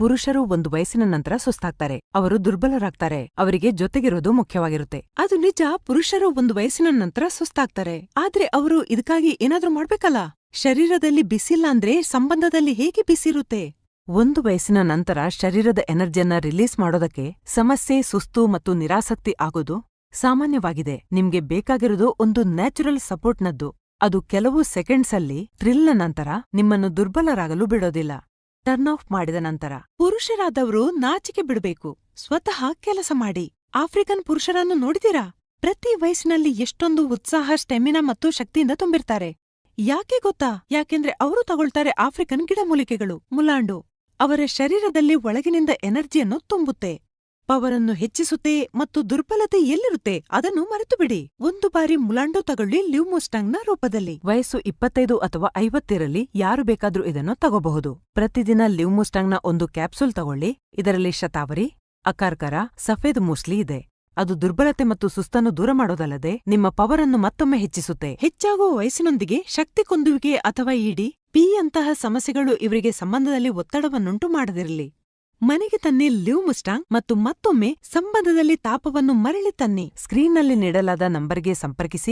ಪುರುಷರು ಒಂದು ವಯಸ್ಸಿನ ನಂತರ ಸುಸ್ತಾಗ್ತಾರೆ. ಅವರು ದುರ್ಬಲರಾಗ್ತಾರೆ. ಅವರಿಗೆ ಜೊತೆಗಿರೋದು ಮುಖ್ಯವಾಗಿರುತ್ತೆ. ಅದು ನಿಜ, ಪುರುಷರು ಒಂದು ವಯಸ್ಸಿನ ನಂತರ ಸುಸ್ತಾಗ್ತಾರೆ. ಆದ್ರೆ ಅವರು ಇದಕ್ಕಾಗಿ ಏನಾದ್ರೂ ಮಾಡ್ಬೇಕಲ್ಲ? ಶರೀರದಲ್ಲಿ ಬಿಸಿಲ್ಲ ಅಂದ್ರೆ ಸಂಬಂಧದಲ್ಲಿ ಹೇಗೆ ಬಿಸಿರುತ್ತೆ? ಒಂದು ವಯಸ್ಸಿನ ನಂತರ ಶರೀರದ ಎನರ್ಜಿಯನ್ನ ರಿಲೀಸ್ ಮಾಡೋದಕ್ಕೆ ಸಮಸ್ಯೆ, ಸುಸ್ತು ಮತ್ತು ನಿರಾಸಕ್ತಿ ಆಗೋದು ಸಾಮಾನ್ಯವಾಗಿದೆ. ನಿಮ್ಗೆ ಬೇಕಾಗಿರೋದು ಒಂದು ನ್ಯಾಚುರಲ್ ಸಪೋರ್ಟ್ನದ್ದು. ಅದು ಕೆಲವು ಸೆಕೆಂಡ್ಸಲ್ಲಿ ಥ್ರಿಲ್ನ ನಂತರ ನಿಮ್ಮನ್ನು ದುರ್ಬಲರಾಗಲು ಬಿಡೋದಿಲ್ಲ. ಟರ್ನ್ ಆಫ್ ಮಾಡಿದ ನಂತರ ಪುರುಷರಾದವರು ನಾಚಿಕೆ ಬಿಡಬೇಕು. ಸ್ವತಃ ಕೆಲಸ ಮಾಡಿ. ಆಫ್ರಿಕನ್ ಪುರುಷರನ್ನು ನೋಡಿದಿರಾ ಪ್ರತಿ ವಯಸ್ಸಿನಲ್ಲಿ ಎಷ್ಟೊಂದು ಉತ್ಸಾಹ, ಸ್ಟೆಮಿನಾ ಮತ್ತು ಶಕ್ತಿಯಿಂದ ತುಂಬಿರ್ತಾರೆ. ಯಾಕೆ ಗೊತ್ತಾ? ಯಾಕೆಂದ್ರೆ ಅವರು ತಗೊಳ್ತಾರೆ ಆಫ್ರಿಕನ್ ಗಿಡಮೂಲಿಕೆಗಳು. ಮುಲಾಂಡು ಅವರ ಶರೀರದಲ್ಲಿ ಒಳಗಿನಿಂದ ಎನರ್ಜಿಯನ್ನು ತುಂಬುತ್ತೆ. ಪವರನ್ನು ಹೆಚ್ಚಿಸುತ್ತೆ ಮತ್ತು ದುರ್ಬಲತೆ ಎಲ್ಲಿರುತ್ತೆ ಅದನ್ನು ಮರೆತು ಬಿಡಿ ಒಂದು ಬಾರಿ ಮುಲಾಂಡೋ ತಗೊಳ್ಳಿ ಲಿವ್ನ ರೂಪದಲ್ಲಿ. ವಯಸ್ಸು ಇಪ್ಪತ್ತೈದು ಅಥವಾ ಐವತ್ತಿರಲಿ ಯಾರು ಬೇಕಾದ್ರೂ ಇದನ್ನು ತಗೋಬಹುದು. ಪ್ರತಿದಿನ ಲಿವ್ ಮುಸ್ಟಾಂಗ್ನ ಒಂದು ಕ್ಯಾಪ್ಸೂಲ್ ತಗೊಳ್ಳಿ. ಇದರಲ್ಲಿ ಶತಾವರಿ, ಅಕಾರ್ಕರ, ಸಫೇದ್ ಮೂಸ್ಲಿ ಇದೆ. ಅದು ದುರ್ಬಲತೆ ಮತ್ತು ಸುಸ್ತನ್ನು ದೂರ ಮಾಡೋದಲ್ಲದೆ ನಿಮ್ಮ ಪವರ್ ಅನ್ನು ಮತ್ತೊಮ್ಮೆ ಹೆಚ್ಚಿಸುತ್ತೆ. ಹೆಚ್ಚಾಗುವ ವಯಸ್ಸಿನೊಂದಿಗೆ ಶಕ್ತಿ ಕುಂದುವಿಕೆ ಅಥವಾ ಇಡಿ, ಪಿ ಅಂತಹ ಸಮಸ್ಯೆಗಳು ಇವರಿಗೆ ಸಂಬಂಧದಲ್ಲಿ ಒತ್ತಡವನ್ನುಂಟು ಮಾಡದಿರಲಿ. ಮನೆಗೆ ತನ್ನಿ ಲಿವ್ ಮುಸ್ಟಾಂಗ್ ಮತ್ತು ಮತ್ತೊಮ್ಮೆ ಸಂಬಂಧದಲ್ಲಿ ತಾಪವನ್ನು ಮರಳಿ ತನ್ನಿ. ಸ್ಕ್ರೀನ್ನಲ್ಲಿ ನೀಡಲಾದ ನಂಬರ್ಗೆ ಸಂಪರ್ಕಿಸಿ.